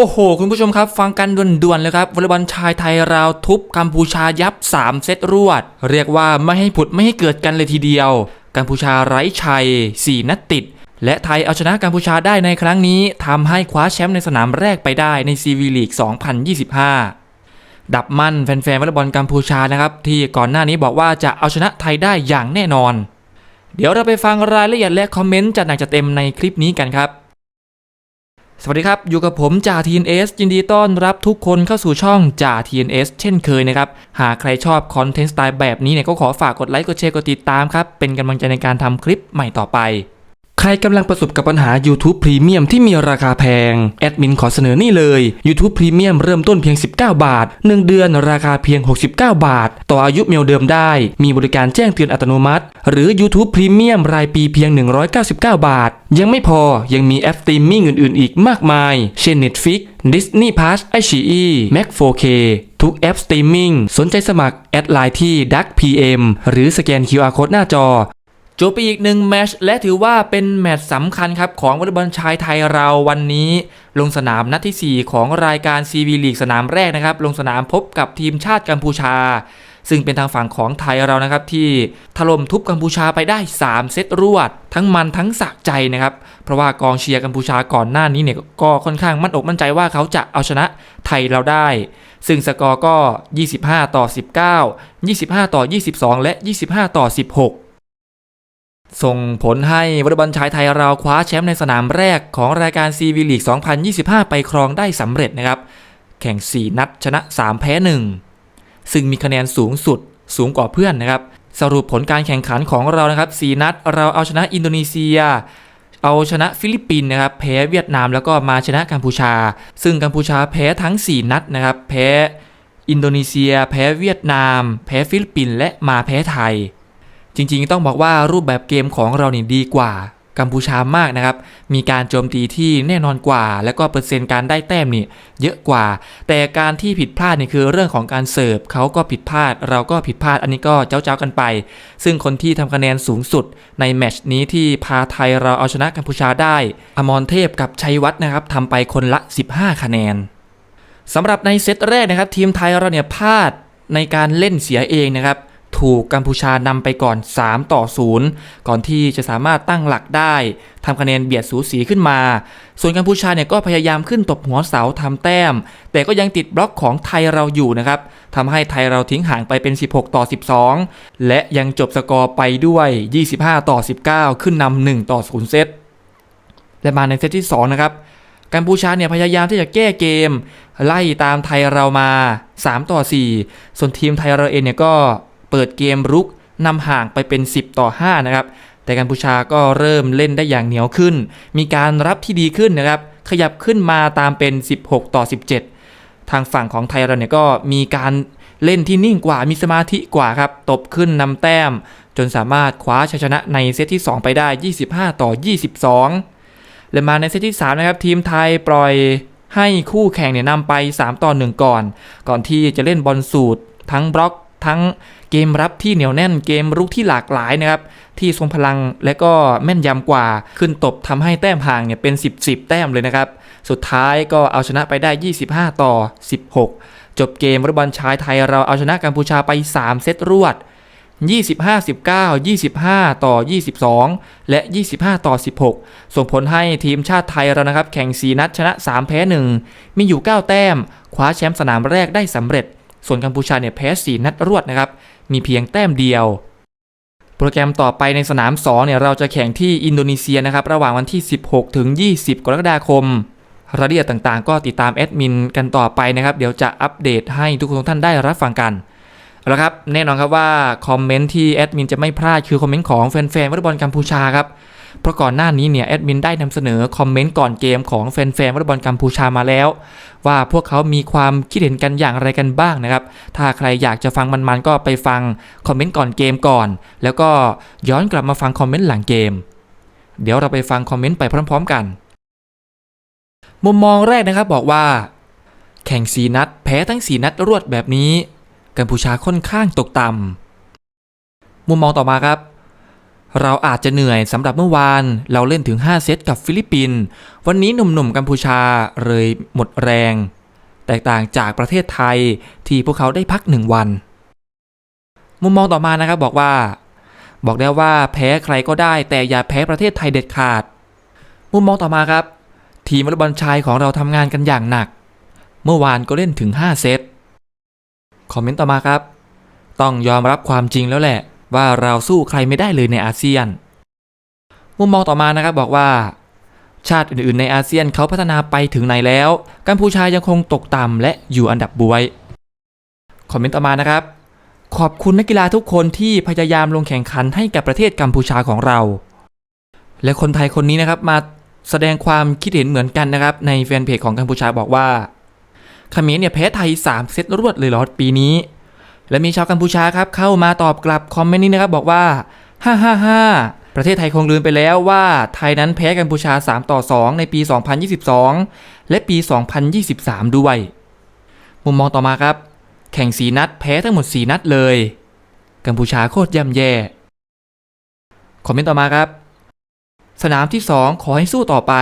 โอ้โห คุณผู้ชมครับ ฟังกันด่วนๆเลยครับวอลเลย์บอลชายไทยราวทุบกัมพูชายับ 3 เซตรวด เรียกว่าไม่ให้ผุดไม่ให้เกิดกันเลยทีเดียว กัมพูชาไร้ชัย 4 นัดติด และไทยเอาชนะกัมพูชาได้ในครั้งนี้ทำให้คว้าแชมป์ในสนามแรกไปได้ในซีวีลีก 2025 ดับมั่นแฟนๆวอลเลย์บอลกัมพูชานะครับที่ก่อนหน้านี้บอกว่าจะเอาชนะไทยได้อย่างแน่นอน เดี๋ยวเราไปฟังรายละเอียดและคอมเมนต์จัดหนักจัดเต็มในคลิปนี้กันครับ สวัสดีครับ อยู่กับผมจ่าทีนเอสยินดีต้อนรับทุกคนเข้าสู่ช่องจ่าทีนเอสเช่นเคยนะครับ หากใครชอบคอนเทนต์สไตล์แบบนี้เนี่ยก็ขอฝากกดไลค์กดแชร์กดติดตามครับ เป็นกำลังใจในการทำคลิปใหม่ต่อไป ใครกำลังประสบกับปัญหา YouTube Premium ที่มีราคาแพง แอดมินขอเสนอนี่เลย YouTube Premium เริ่มต้นเพียง 19 บาท 1 เดือนราคาเพียง 69 บาท ต่ออายุเมลเดิมได้ มีบริการแจ้งเตือนอัตโนมัติ หรือ YouTube Premium รายปีเพียง 199 บาท ยังไม่พอยังมีแอปสตรีมมิ่งอื่นๆ อีกมากมาย เช่น Netflix Disney Plus iQIYI Mac 4K ทุกแอปสตรีมมิ่งสนใจสมัคร แอดไลน์ที่ Duck PM หรือสแกน QR Code หน้าจอ จบไปอีกหนึ่งแมตช์และถือว่าเป็นแมตช์สำคัญครับของวอลเลย์บอลชายไทยเราวันนี้ ลงสนามนัดที่ 4 ของรายการ CV ลีกสนามแรกนะครับ ลงสนามพบกับทีมชาติกัมพูชา ซึ่งเป็นทางฝั่งของไทยเรานะครับ ที่ถล่มทุบกัมพูชาไปได้ 3 เซตรวด ทั้งมันทั้งสะใจนะครับ เพราะว่ากองเชียร์กัมพูชาก่อนหน้านี้เนี่ยก็ค่อนข้างมั่นอกมั่นใจว่าเขาจะเอาชนะไทยเราได้ ซึ่งสกอร์ก็ 25 ต่อ 19 25 ต่อ 22 และ 25 ต่อ 16 ส่งผลให้วอลเลย์บอลชายไทยเราคว้าแชมป์ในสนามแรกของรายการ CV League 2025 ไปครองได้สำเร็จนะครับ แข่ง 4 นัดชนะ 3 แพ้ 1 ซึ่งมีคะแนนสูงสุดสูงกว่าเพื่อนนะครับ สรุปผลการแข่งขันของเรานะครับ 4 นัดเราเอาชนะอินโดนีเซีย เอาชนะฟิลิปปินส์นะครับ แพ้เวียดนามแล้วก็มาชนะกัมพูชา ซึ่งกัมพูชาแพ้ทั้ง 4 นัดนะครับ แพ้อินโดนีเซีย แพ้เวียดนาม แพ้ฟิลิปปินส์และมาแพ้ไทย จริงๆ ต้องบอกว่ารูปแบบเกมของเรานี่ดีกว่ากัมพูชามากนะครับ มีการโจมตีที่แน่นอนกว่า แล้วก็เปอร์เซ็นต์การได้แต้มนี่เยอะกว่า แต่การที่ผิดพลาดนี่คือเรื่องของการเสิร์ฟเขาก็ผิดพลาด เราก็ผิดพลาด อันนี้ก็เจ้าๆกันไป ซึ่งคนที่ทำคะแนนสูงสุดในแมชนี้ที่พาไทยเราเอาชนะกัมพูชาได้ อมรเทพกับชัยวัฒน์นะครับทำไปคนละ 15 คะแนนสำหรับในเซตแรกนะครับทีมไทยเราเนี่ยพลาดในการเล่นเสียเองนะครับ ถูกกัมพูชานำไปก่อน 3 ต่อ 0 ก่อนที่จะสามารถตั้งหลักได้ทำคะแนนเบียดสูสีขึ้นมา ส่วนกัมพูชาเนี่ยก็พยายามขึ้นตบหัวเสาทำแต้ม แต่ก็ยังติดบล็อกของไทยเราอยู่นะครับทำให้ไทยเราทิ้งห่างไปเป็น 16 ต่อ 12 และยังจบสกอร์ไปด้วย 25 ต่อ 19 ขึ้นนำ1ต่อ 0 เซตและมาในเซตที่ 2 นะครับกัมพูชาเนี่ยพยายามที่จะแก้เกม ไล่ตามไทยเรามา 3 ต่อ 4 ส่วนทีมไทยเราเองเนี่ยก็ เปิดเกมรุกนำห่างไปเป็น 10 ต่อ 5 นะครับ แต่กัมพูชาก็เริ่มเล่นได้อย่างเหนียวขึ้น มีการรับที่ดีขึ้นนะครับ ขยับขึ้นมาตามเป็น 16 ต่อ 17 ทางฝั่งของไทยเราเนี่ยก็มีการเล่นที่นิ่งกว่า มีสมาธิกว่าครับ ตบขึ้นนำแต้ม จนสามารถคว้าชัยชนะในเซตที่ 2 ไปได้ 25 ต่อ 22 และมาในเซตที่ 3 นะครับ ทีมไทยปล่อยให้คู่แข่งเนี่ยนำไป 3 ต่อ 1 ก่อน ก่อนที่จะเล่นบอลสูตร ทั้งบล็อกทั้ง เกมรับที่เหนียวแน่นเกมรุกที่หลากหลายนะครับที่ทรงพลังและก็แม่นยำกว่าขึ้นตบทำให้แต้มห่างเนี่ยเป็น 10 10 แต้มเลยนะครับ สุดท้ายก็เอาชนะไปได้ 25 ต่อ 16 จบเกมวอลเลย์บอลชายไทยเราเอาชนะกัมพูชาไป 3 เซตรวด 25 19 25 ต่อ 22 และ 25 ต่อ 16 ส่งผลให้ทีมชาติไทยเรานะครับ แข่ง 4 นัดชนะ 3 แพ้ 1 มีอยู่ 9 แต้ม คว้าแชมป์สนามแรกได้สำเร็จ ส่วนกัมพูชาเนี่ยแพ้ 4 นัดรวดนะครับ มีเพียงแต้มเดียว โปรแกรมต่อไปในสนาม 2 เนี่ยเราจะแข่งที่อินโดนีเซียนะครับ ระหว่างวันที่ 16 ถึง 20 กรกฎาคม รายละเอียดต่างๆ ก็ติดตามแอดมินกันต่อไปนะครับ เดี๋ยวจะอัปเดตให้ทุกคนทุกท่านได้รับฟังกันเอาละครับแน่นอนครับว่าคอมเมนต์ที่แอดมินจะไม่พลาดคือคอมเมนต์ของแฟนๆวอลเลย์บอลกัมพูชาครับ เพราะก่อนหน้านี้เนี่ยแอดมินได้นำเสนอคอมเมนต์ก่อนเกมของแฟนๆวอลเลย์บอลกัมพูชามาแล้ว ว่าพวกเขามีความคิดเห็นกันอย่างไรกันบ้างนะครับ ถ้าใครอยากจะฟังมันๆก็ไปฟังคอมเมนต์ก่อนเกมก่อน แล้วก็ย้อนกลับมาฟังคอมเมนต์หลังเกม เดี๋ยวเราไปฟังคอมเมนต์ไปพร้อม ๆ กัน มุมมองแรกนะครับบอกว่า แข่งสีนัดแพ้ทั้งสีนัดรวดแบบนี้กัมพูชาค่อนข้างตกต่ำมุมมองต่อมาครับ เราอาจจะเหนื่อยสำหรับเมื่อวาน เราเล่นถึง 5 เซตกับฟิลิปปินส์วันนี้หนุ่มๆกัมพูชาเลยหมดแรง แตกต่างจากประเทศไทยที่พวกเขาได้พักหนึ่งวัน มุมมองต่อมานะครับบอกว่า บอกได้ว่าแพ้ใครก็ได้ แต่อย่าแพ้ประเทศไทยเด็ดขาด มุมมองต่อมาครับ ทีมวอลเลย์บอลชายของเราทำงานกันอย่างหนัก เมื่อวานก็เล่นถึง 5 เซตคอมเมนต์ต่อมาครับ ต้องยอมรับความจริงแล้วแหละ ว่าเราสู้ใครไม่ได้เลยในอาเซียน มุมมองต่อมานะครับบอกว่า ชาติอื่นๆ ในอาเซียนเขาพัฒนาไปถึงไหนแล้ว กัมพูชายังคงตกต่ำและอยู่อันดับบวย คอมเมนต์ต่อมานะครับ ขอบคุณนักกีฬาทุกคนที่พยายามลงแข่งขันให้กับประเทศกัมพูชาของเรา และคนไทยคนนี้นะครับมาแสดงความคิดเห็นเหมือนกันนะครับ ในแฟนเพจของกัมพูชาบอกว่าเขมรเนี่ยแพ้ไทย 3 เซตรวดเลยเหรอปีนี้ และมีชาวกัมพูชาครับเข้ามาตอบกลับคอมเมนต์นี้นะครับบอกว่าฮ่าฮ่าฮ่าประเทศไทยคงลืมไปแล้วว่าไทยนั้นแพ้กัมพูชา 3 ต่อ 2 ในปี 2022 และปี 2023 ด้วย มุมมองต่อมาครับ แข่งสีนัดแพ้ทั้งหมด 4 นัดเลย กัมพูชาโคตรย่ำแย่ คอมเมนต์ต่อมาครับ สนามที่ 2 ขอให้สู้ต่อไป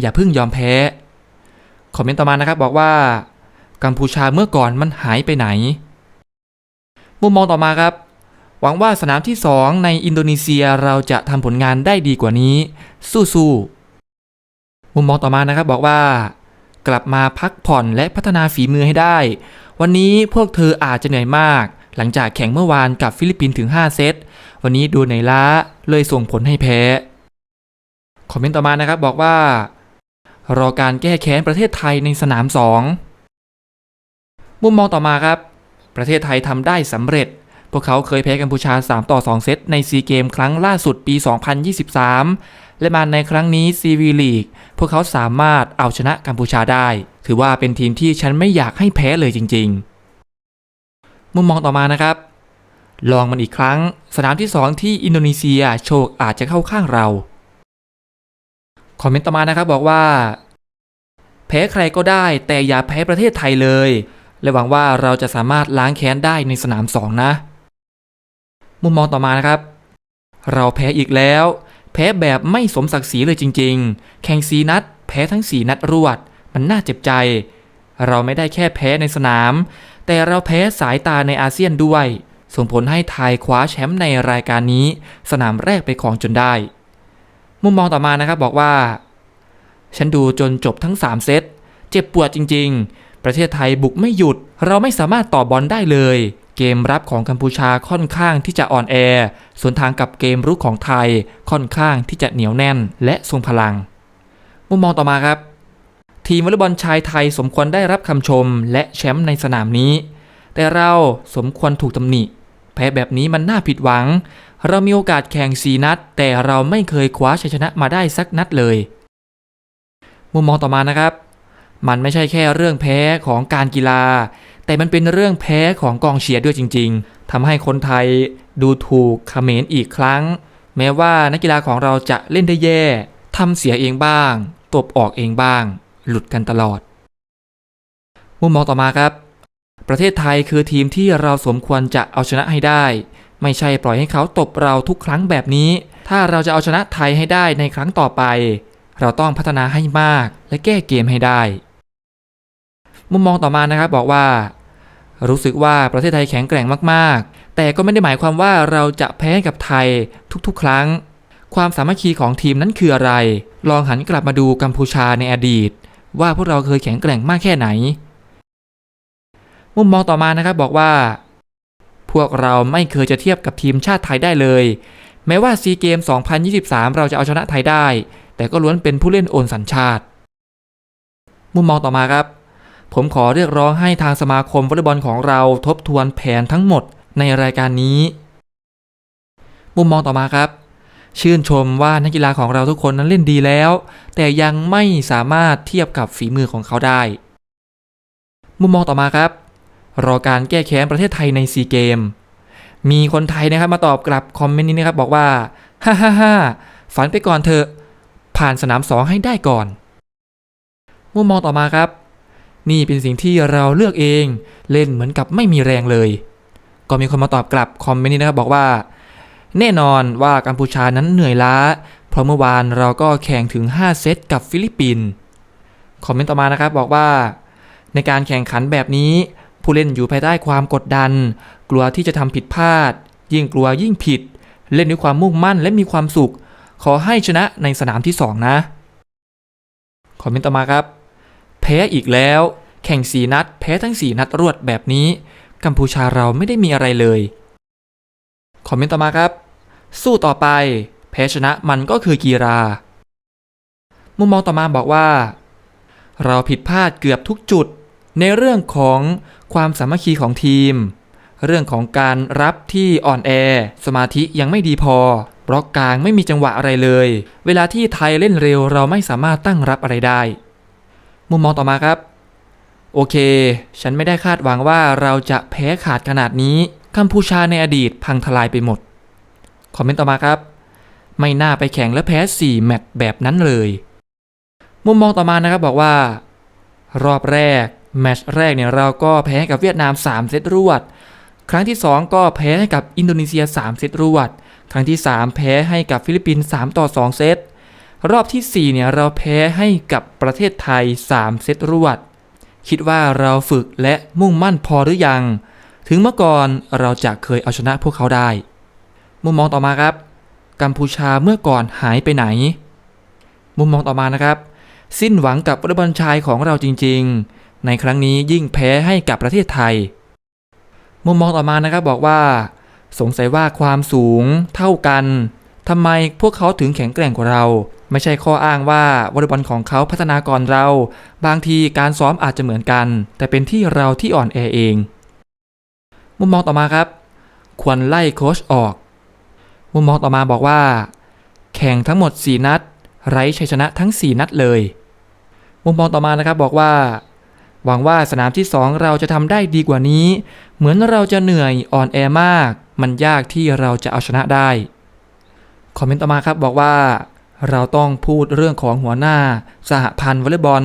อย่าเพิ่งยอมแพ้ คอมเมนต์ต่อมานะครับบอกว่า กัมพูชาเมื่อก่อนมันหายไปไหน มุมมองต่อมาครับ หวังว่าสนามที่ 2 ในอินโดนีเซียเราจะทำผลงานได้ดีกว่านี้ สู้ๆมุมมองต่อมานะครับบอกว่า กลับมาพักผ่อนและพัฒนาฝีมือให้ได้ วันนี้พวกเธออาจจะเหนื่อยมาก หลังจากแข่งเมื่อวานกับฟิลิปปินส์ถึง 5 เซตวันนี้ดูเหนื่อยล้าเลยส่งผลให้แพ้คอมเมนต์ต่อมานะครับบอกว่า รอการแก้แค้นประเทศไทยในสนาม 2 มุมมองต่อมาครับ ประเทศไทยทำได้สำเร็จ พวกเขาเคยแพ้กัมพูชา 3 ต่อ 2 เซตในซีเกมครั้งล่าสุดปี 2023 และมาในครั้งนี้ซีวีลีกพวกเขาสามารถเอาชนะกัมพูชาได้ ถือว่าเป็นทีมที่ฉันไม่อยากให้แพ้เลยจริง ๆ มุมมองต่อมานะครับ ลองมันอีกครั้ง สนามที่ 2 ที่อินโดนีเซียโชคอาจจะเข้าข้างเราคอมเมนต์ต่อมานะครับบอกว่า แพ้ใครก็ได้แต่อย่าแพ้ประเทศไทยเลย และหวังว่าเราจะสามารถล้างแค้นได้ในสนาม 2 นะ มุมมองต่อมานะครับ เราแพ้อีกแล้ว แพ้แบบไม่สมศักดิ์ศรีเลยจริง ๆ แข่งสีนัด แพ้ทั้งสีนัดรวด มันน่าเจ็บใจ เราไม่ได้แค่แพ้ในสนาม แต่เราแพ้สายตาในอาเซียนด้วย ส่งผลให้ไทยคว้าแชมป์ในรายการนี้ สนามแรกไปครองจนได้ มุมมองต่อมานะครับบอกว่า ฉันดูจนจบทั้ง 3 เซต เจ็บปวดจริง ๆ ประเทศไทยบุกไม่หยุด เราไม่สามารถต่อบอลได้เลย เกมรับของกัมพูชาค่อนข้างที่จะอ่อนแอส่วนทางกับเกมรุกของไทยค่อนข้างที่จะเหนียวแน่น และทรงพลัง มุมมองต่อมาครับ ทีมวอลเลย์บอลชายไทยสมควรได้รับคำชมและแชมป์ในสนามนี้ แต่เราสมควรถูกตำหนิแพ้แบบนี้มันน่าผิดหวัง เรามีโอกาสแข่งสีนัด แต่เราไม่เคยคว้าชัยชนะมาได้สักนัดเลย มุมมองต่อมานะครับ มันไม่ใช่แค่เรื่องแพ้ของการกีฬา แต่มันเป็นเรื่องแพ้ของกองเชียร์ด้วยจริง ๆทำให้คนไทยดูถูกเขมรอีกครั้ง แม้ว่านักกีฬาของเราจะเล่นได้แย่ทำเสียเองบ้าง ตบออกเองบ้าง หลุดกันตลอด มุมมองต่อมาครับ ประเทศไทยคือทีมที่เราสมควรจะเอาชนะให้ได้ ไม่ใช่ปล่อยให้เขาตบเราทุกครั้งแบบนี้ ถ้าเราจะเอาชนะไทยให้ได้ในครั้งต่อไป เราต้องพัฒนาให้มากและแก้เกมให้ได้ มุมมองต่อมานะครับบอกว่า รู้สึกว่าประเทศไทยแข็งแกร่งมากๆ แต่ก็ไม่ได้หมายความว่าเราจะแพ้กับไทยทุกๆ ครั้ง ความสามัคคีของทีมนั้นคืออะไร ลองหันกลับมาดูกัมพูชาในอดีต ว่าพวกเราเคยแข็งแกร่งมากแค่ไหน มุมมองต่อมานะครับบอกว่า พวกเราไม่เคยจะเทียบกับทีมชาติไทยได้เลย แม้ว่าซีเกม 2023 เราจะเอาชนะไทยได้ แต่ก็ล้วนเป็นผู้เล่นโอนสัญชาติ มุมมองต่อมาครับ ผมขอเรียกร้องให้ทางสมาคมวอลเลย์บอลของเราทบทวนแผนทั้งหมดในรายการนี้ มุมมองต่อมาครับ ชื่นชมว่านักกีฬาของเราทุกคนนั้นเล่นดีแล้ว แต่ยังไม่สามารถเทียบกับฝีมือของเขาได้ มุมมองต่อมาครับ รอการแก้แค้นประเทศไทยในซีเกม มีคนไทยนะครับมาตอบกลับคอมเมนต์นี้นะครับบอกว่าฮ่าฮ่าฮ่าฝันไปก่อนเถอะผ่านสนามสองให้ได้ก่อน มุมมองต่อมาครับ นี่เป็นสิ่งที่เราเลือกเองเล่นเหมือนกับไม่มีแรงเลย ก็มีคนมาตอบกลับคอมเมนต์นี้นะครับบอกว่า แน่นอนว่ากัมพูชานั้นเหนื่อยล้า เพราะเมื่อวานเราก็แข่งถึง 5 เซตกับฟิลิปปินส์คอมเมนต์ต่อมานะครับบอกว่า ในการแข่งขันแบบนี้ ผู้เล่นอยู่ภายใต้ความกดดัน กลัวที่จะทำผิดพลาด ยิ่งกลัวยิ่งผิด เล่นด้วยความมุ่งมั่นและมีความสุข ขอให้ชนะในสนามที่ 2 นะ คอมเมนต์ต่อมาครับ แพ้อีกแล้ว แข่งสีนัด แพ้ทั้ง4นัดรวดแบบนี้ กัมพูชาเราไม่ได้มีอะไรเลย คอมเมนต์ต่อมาครับ สู้ต่อไป แพ้ชนะมันก็คือกีฬา มุมมองต่อมาบอกว่า เราผิดพลาดเกือบทุกจุด ในเรื่องของความสามัคคีของทีม เรื่องของการรับที่อ่อนแอ สมาธิยังไม่ดีพอบล็อกกลางไม่มีจังหวะอะไรเลย เวลาที่ไทยเล่นเร็วเราไม่สามารถตั้งรับอะไรได้ มุมมองต่อมาครับ โอเค ฉันไม่ได้คาดหวังว่าเราจะแพ้ขาดขนาดนี้กัมพูชาในอดีตพังทลายไปหมด คอมเมนต์ต่อมาครับ ไม่น่าไปแข่งและแพ้ 4 แมตช์แบบนั้นเลย มุมมองต่อมานะครับบอกว่า รอบแรก แมตช์แรกเนี่ยเราก็แพ้ให้กับเวียดนาม 3 เซตรวด ครั้งที่ 2 ก็แพ้ให้กับอินโดนีเซีย 3 เซตรวด ครั้งที่ 3 แพ้ให้กับฟิลิปปินส์3ต่อ 2 เซต รอบที่ 4 เนี่ยเราแพ้ให้กับประเทศไทย 3 เซตรวด คิดว่าเราฝึกและมุ่งมั่นพอหรือยัง ถึงเมื่อก่อนเราจะเคยเอาชนะพวกเขาได้ มุมมองต่อมาครับ กัมพูชาเมื่อก่อนหายไปไหน มุมมองต่อมานะครับ สิ้นหวังกับวอลเลย์บอลชายของเราจริง ๆ ในครั้งนี้ยิ่งแพ้ให้กับประเทศไทย มุมมองต่อมานะครับบอกว่า สงสัยว่าความสูงเท่ากันทำไมพวกเขาถึงแข็งแกร่งกว่าเรา ไม่ใช่ข้ออ้างว่าวอลเลย์บอลของเขาพัฒนาก่อนเรา บางทีการซ้อมอาจจะเหมือนกัน แต่เป็นที่เราที่อ่อนแอเอง มุมมองต่อมาครับ ควรไล่โค้ชออก มุมมองต่อมาบอกว่า แข่งทั้งหมด 4 นัด ไร้ชัยชนะทั้ง 4 นัดเลย มุมมองต่อมานะครับบอกว่า หวังว่าสนามที่ 2 เราจะทำได้ดีกว่านี้ เหมือนเราจะเหนื่อยอ่อนแอมาก มันยากที่เราจะเอาชนะได้ คอมเมนต์ต่อมาครับบอกว่า เราต้องพูดเรื่องของหัวหน้า สหพันธ์วอลเลย์บอล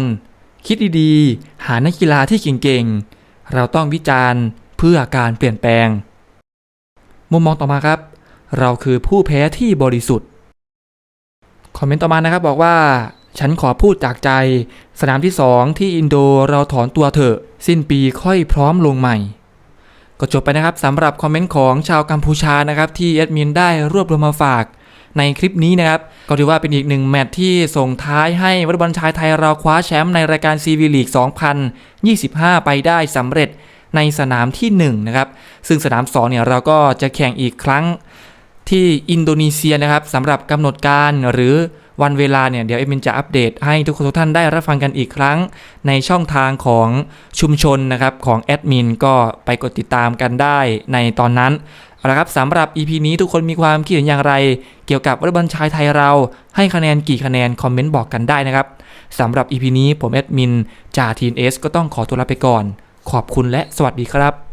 คิดดีๆ หานักกีฬาที่เก่งๆ เราต้องวิจารณ์เพื่อการเปลี่ยนแปลง มุมมองต่อมาครับ เราคือผู้แพ้ที่บริสุทธิ์ คอมเมนต์ต่อมานะครับบอกว่า ฉันขอพูดจากใจ สนามที่ 2 ที่อินโดเราถอนตัวเถอะ สิ้นปีค่อยพร้อมลงใหม่ก็จบไปนะครับสำหรับคอมเมนต์ของชาวกัมพูชานะครับที่แอดมินได้รวบรวมมาฝาก ในคลิปนี้นะครับ ก็ถือว่าเป็นอีกหนึ่งแมตช์ที่ส่งท้ายให้วอลเลย์บอลชายไทยเราคว้าแชมป์ในรายการ CV League 2025 ไปได้สำเร็จในสนามที่ 1 นะครับ ซึ่งสนาม 2 เนี่ยเราก็จะแข่งอีกครั้งที่อินโดนีเซียนะครับสำหรับกำหนดการหรือวันเวลาเนี่ยเดี๋ยวเอมินจะอัปเดตให้ทุกคนทุกท่านได้รับฟังกันอีกครั้ง ในช่องทางของชุมชนนะครับของแอดมินก็ไปกดติดตามกันได้ในตอนนั้น เอาละครับสำหรับ EP นี้ทุกคนมีความคิดเห็นอย่างไร เกี่ยวกับวอลเลย์บอลชายไทยเรา ให้คะแนนกี่คะแนน คอมเมนต์บอกกันได้นะครับสำหรับ EP นี้ผมแอดมินจ่าทีนเอสก็ต้องขอตัวลาไปก่อน ขอบคุณและสวัสดีครับ